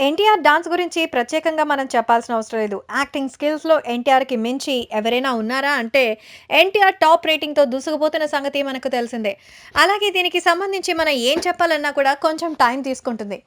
NTR dance గురించి ప్రత్యేకంగా మనం చెప్పాల్సిన అవసరం లేదు. యాక్టింగ్ స్కిల్స్లో ఎన్టీఆర్కి మించి ఎవరైనా ఉన్నారా అంటే ఎన్టీఆర్ టాప్ రేటింగ్తో దూసుకుపోతున్న సంగతి మనకు తెలిసిందే. అలాగే దీనికి సంబంధించి మనం ఏం చెప్పాలన్నా కూడా కొంచెం టైం తీసుకుంటుంది.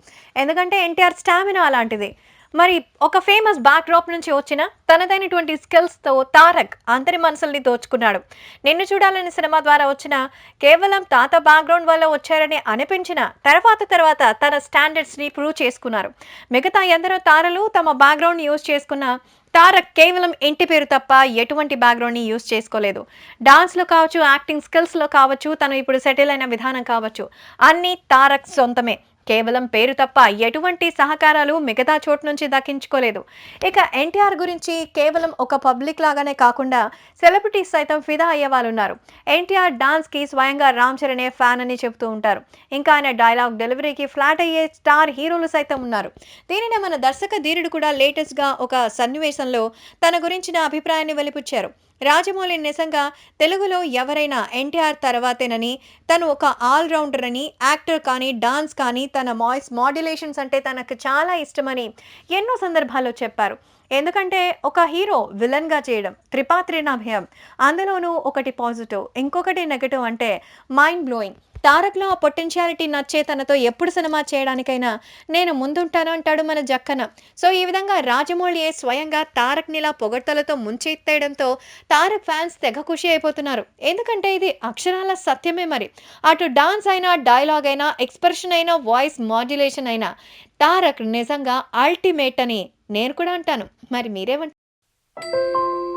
ఎందుకంటే ఎన్టీఆర్ స్టామినా అలాంటిది మరి ఒక ఫేమస్ బ్యాక్ డ్రాప్ నుంచి వచ్చిన తనదైనటువంటి స్కిల్స్తో తారక్ అందరి మనసుల్ని దోచుకున్నాడు. నిన్ను చూడాలని సినిమా ద్వారా వచ్చిన కేవలం తాత బ్యాక్గ్రౌండ్ వల్ల వచ్చారని అనిపించిన తర్వాత తర్వాత తన స్టాండర్డ్స్ని ప్రూవ్ చేసుకున్నారు. మిగతా ఎందరో తారలు తమ బ్యాక్గ్రౌండ్ యూజ్ చేసుకున్న తారక్ కేవలం ఇంటి పేరు తప్ప ఎటువంటి బ్యాక్గ్రౌండ్ని యూజ్ చేసుకోలేదు. డాన్స్లో కావచ్చు యాక్టింగ్ స్కిల్స్లో కావచ్చు తను ఇప్పుడు సెటిల్ అయిన విధానం కావచ్చు అన్నీ తారక్ సొంతమే. కేవలం పేరు తప్ప ఎటువంటి సహకారాలు మిగతా చోటు నుంచి దక్కించుకోలేదు. ఇక ఎన్టీఆర్ గురించి కేవలం ఒక పబ్లిక్ లాగానే కాకుండా సెలబ్రిటీస్ సైతం ఫిదా అయ్యే వాళ్ళు ఉన్నారు ఎన్టీఆర్ డాన్స్కి స్వయంగా రామ్ చరణే ఫ్యాన్ అని చెబుతూ ఉంటారు. ఇంకా ఆయన డైలాగ్ డెలివరీకి ఫ్లాట్ అయ్యే స్టార్ హీరోలు సైతం ఉన్నారు. దీనినే మన దర్శక ధీరుడు కూడా లేటెస్ట్గా ఒక సన్నివేశంలో తన గురించిన అభిప్రాయాన్ని వెలిపుచ్చారు. రాజమౌళి నిజంగా తెలుగులో ఎవరైనా ఎన్టీఆర్ తర్వాతేనని తను ఒక ఆల్రౌండర్ అని యాక్టర్ కానీ డాన్స్ కానీ తన వాయిస్ మాడ్యులేషన్స్ అంటే తనకు చాలా ఇష్టమని ఎన్నో సందర్భాల్లో చెప్పారు. ఎందుకంటే ఒక హీరో విలన్గా చేయడం త్రిపాత్రినాభయం అందులోనూ ఒకటి పాజిటివ్ ఇంకొకటి నెగటివ్ అంటే మైండ్ బ్లోయింగ్ తారక్లో ఆ పొటెన్షియాలిటీ నచ్చే తనతో ఎప్పుడు సినిమా చేయడానికైనా నేను ముందుంటాను అంటాడు మన జక్కన. సో ఈ విధంగా రాజమౌళియే స్వయంగా తారక్నిలా పొగడ్తలతో ముంచెత్తేయడంతో తారక్ ఫ్యాన్స్ తెగ ఖుషి అయిపోతున్నారు. ఎందుకంటే ఇది అక్షరాల సత్యమే మరి. అటు డాన్స్ అయినా డైలాగ్ అయినా ఎక్స్ప్రెషన్ అయినా వాయిస్ మాడ్యులేషన్ అయినా తారక్ నిజంగా అల్టిమేట్ అని నేను కూడా అంటాను. మరి మీరేమంటారు